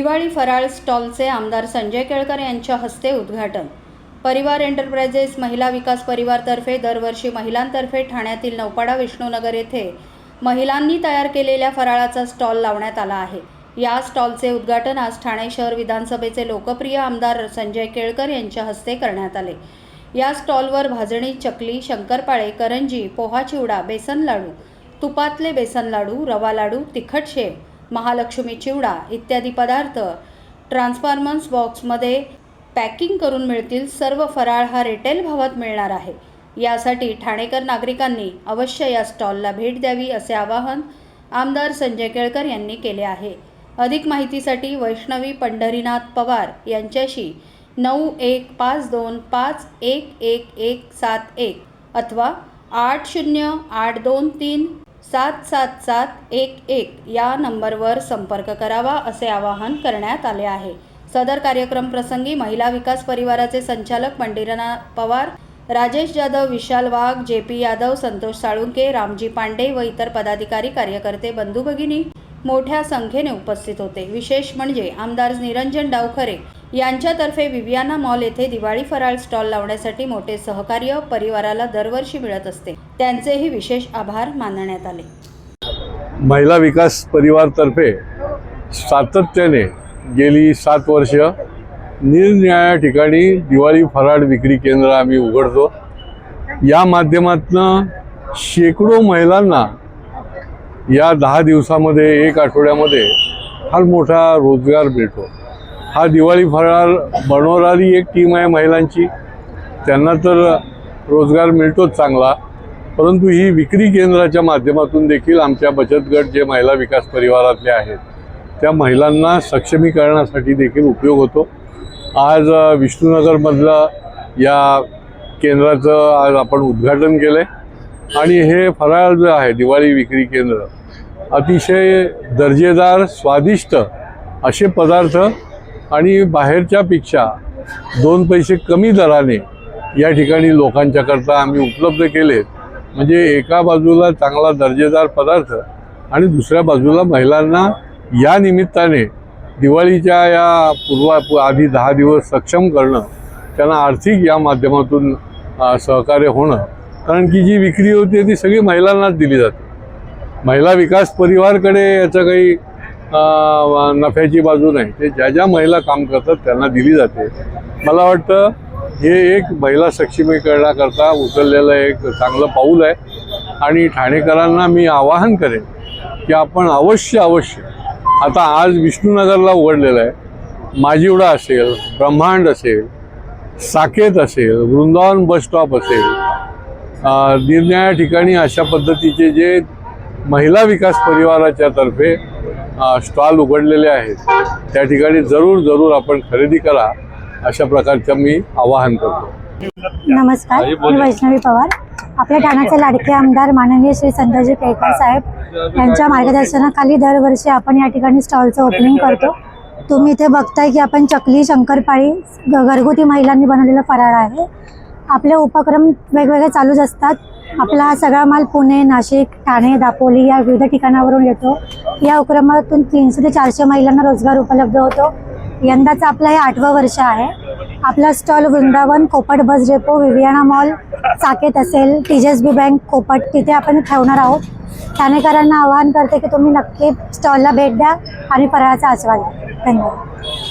दिवाळी फराळ स्टॉलचे आमदार संजय केळकर यांच्या हस्ते उद्घाटन. परिवार एंटरप्राइजेस महिला विकास परिवारतर्फे दरवर्षी महिलांतर्फे ठाण्यातील नौपाडा विष्णूनगर येथे महिलांनी तयार केलेल्या फराळाचा स्टॉल लावण्यात आला आहे. या स्टॉलचे उद्घाटन आज ठाणे शहर विधानसभेचे लोकप्रिय आमदार संजय केळकर यांच्या हस्ते करण्यात आले. या स्टॉलवर भाजणी चकली शंकरपाळे करंजी पोहा चिवडा बेसन लाडू तुपातले बेसन लाडू रवा लाडू तिखट शेव महालक्ष्मी चिवडा इत्यादी पदार्थ ट्रान्सफॉर्मन्स बॉक्समध्ये पॅकिंग करून मिळतील. सर्व फराळ हा रिटेल भावात मिळणार आहे. यासाठी ठाणेकर नागरिकांनी अवश्य या स्टॉलला भेट द्यावी असे आवाहन आमदार संजय केळकर यांनी केले आहे. अधिक माहितीसाठी वैष्णवी पंढरीनाथ पवार यांच्याशी नऊ एक पाच दोन पाच एक एक एक सात एक अथवा आठ शून्य आठ दोन तीन सात सात सात एक एक या नंबरवर संपर्क करावा असे आवाहन करण्यात आले आहे. सदर कार्यक्रम प्रसंगी महिला विकास परिवाराचे संचालक पंडिरना पवार राजेश जाधव विशाल वाघ जे पी यादव संतोष साळुंके रामजी पांडे व इतर पदाधिकारी कार्यकर्ते बंधू भगिनी मोठ्या संख्येने उपस्थित होते. विशेष म्हणजे आमदार निरंजन डावखरे यांच्यातर्फे विवियाना मॉल येथे दिवाळी फराळ स्टॉल लावण्यासाठी मोठे सहकार्य परिवाराला दरवर्षी मिळत असते. त्यांचेही विशेष आभार मानण्यात आले. महिला विकास परिवारतर्फे सातत्याने गेली सात वर्ष निरनिराळ्या ठिकाणी दिवाळी फराळ विक्री केंद्र आम्ही उघडतो. या माध्यमातनं शेकडो महिलांना या दहा दिवसामध्ये एक आठवड्यामध्ये फार मोठा रोजगार मिळतो. हा दिवाळी फराळ बनवणारी एक टीम आहे महिलांची. त्यांना तर रोजगार मिळतोच चांगला. परंतु ही विक्री केंद्राच्या माध्यमातून देखील आमच्या बचत गट जे महिला विकास परिवारातले आहेत त्या महिलांना सक्षमीकरणासाठी देखील उपयोग होतो. आज अ, विष्णुनगरमधलं या केंद्राचं आज आपण उद्घाटन केलं आहे आणि हे फराळ जे आहे दिवाळी विक्री केंद्र अतिशय दर्जेदार स्वादिष्ट असे पदार्थ आणि बाहेरच्यापेक्षा दोन पैसे कमी दराने या ठिकाणी लोकांच्याकरता आम्ही उपलब्ध केले. म्हणजे एका बाजूला चांगला दर्जेदार पदार्थ आणि दुसऱ्या बाजूला महिलांना या निमित्ताने दिवाळीच्या या पूर्वा आधी दहा दिवस सक्षम करणं त्यांना आर्थिक या माध्यमातून सहकार्य होणं. कारण की जी विक्री होती ती सगळी महिलांनाच दिली जाते. महिला विकास परिवारकडे याचं काही नफ्याची बाजू नाही. ते ज्या ज्या महिला काम करतात त्यांना दिली जाते. मला वाटतं हे एक महिला सक्षमीकरणाकरता उचललेलं एक चांगलं पाऊल आहे. आणि ठाणेकरांना मी आवाहन करेन की आपण अवश्य अवश्य आता आज विष्णुनगरला उघडलेलं आहे. माजिवडा असेल ब्रह्मांड असेल साकेत असेल वृंदावन बस स्टॉप असेल अ, निरनिराळ्या ठिकाणी अशा पद्धतीचे जे महिला विकास परिवाराच्या तर्फे स्टॉल उघडलेले आहेत. त्या ठिकाणी जरूर जरूर आपण खरेदी करा अशा प्रकारचं मी आवाहन करतो. नमस्कार मी वैष्णवी पवार. आपल्या ठाण्याचे लाडके आमदार माननीय श्री संतोषजी केळकर साहेब यांच्या मार्गदर्शनाखाली दरवर्षी आपण या ठिकाणी स्टॉलचं ओपनिंग करतो. तुम्ही इथे बघताय की आपण चकली शंकरपाळी घरगुती महिलांनी बनवलेलं फराळ आहे. आपले उपक्रम वेगवेगळे चालूच असतात. आपला हा सगळा माल पुणे नाशिक ठाणे दापोली या विविध ठिकाणावरून येतो. या उपक्रमातून तीनशे ते चारशे महिलांना रोजगार उपलब्ध होतो. यंदाचं आपलं हे आठवं वर्ष आहे. आपला stall Vrindavan Khopat bus depot Viviana mall Saket असेल T S B bank Khopat तिथे आपण ठेवणार आहोत. ठाणेकरांना आवाहन करते की तुम्ही नक्की स्टॉलला भेट द्या आणि फराळाचा आस्वाद घ्या. धन्यवाद.